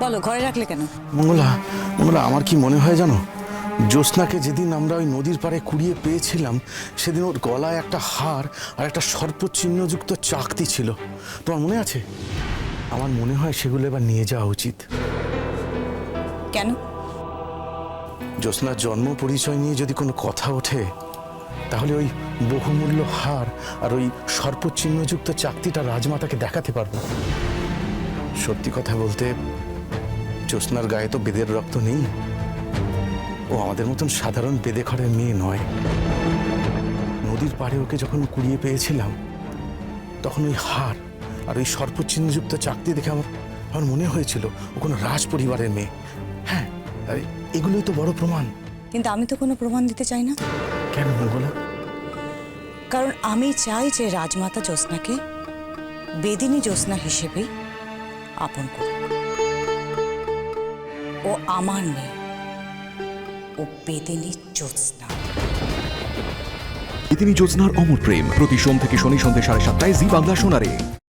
বলো ঘরে রাখলে কেন? মঙ্গলা মঙ্গলা আমার কি মনে হয় জানো? জ্যোৎস্নাকে যেদিন আমরা ওই নদীর পাড়ে কুড়িয়ে পেয়েছিলাম সেদিন ওর গলায় একটা হার আর একটা সর্পচিহ্নযুক্ত চাকতি ছিল। তোমার মনে আছে? আমার মনে হয় সেগুলো এবার নিয়ে যাওয়া উচিত। কেন? জ্যোৎস্নার জন্ম পরিচয় নিয়ে যদি কোনো কথা ওঠে তাহলে ওই বহুমূল্য হার আর ওই সর্পচিহ্নযুক্ত চাকতিটা রাজমাতাকে দেখাতে পারব। সত্যি কথা বলতে জ্যোৎস্নার গায়ে তো বেদের রক্ত নেই। ও আমাদের মতন সাধারণ বেদে ঘরের মেয়ে নয়। নদীর পাড়ে ওকে যখন কুড়িয়ে পেয়েছিলাম তখন ওই হার আর ওই সর্পচিহ্নযুক্ত চাকতি দেখে আমার আমার মনে হয়েছিল ও কোনো রাজ পরিবারের মেয়ে। হ্যাঁ আর এগুলোই তো বড় প্রমাণ। কিন্তু আমি তো কোনো প্রমাণ দিতে চাই না। কেন মঙ্গলা? কারণ আমি চাই যে রাজমাতা জ্যোৎস্নাকে বেদিনী জ্যোৎস্না হিসেবেই আপন করুক। ও আমার মেয়ে ও বেদিনী জ্যোৎস্না। ইতিনি জ্যোৎস্নার অমর প্রেম। প্রতি সোম থেকে শনি সন্ধ্যে সাড়ে সাতটায় জি বাংলা শোনারে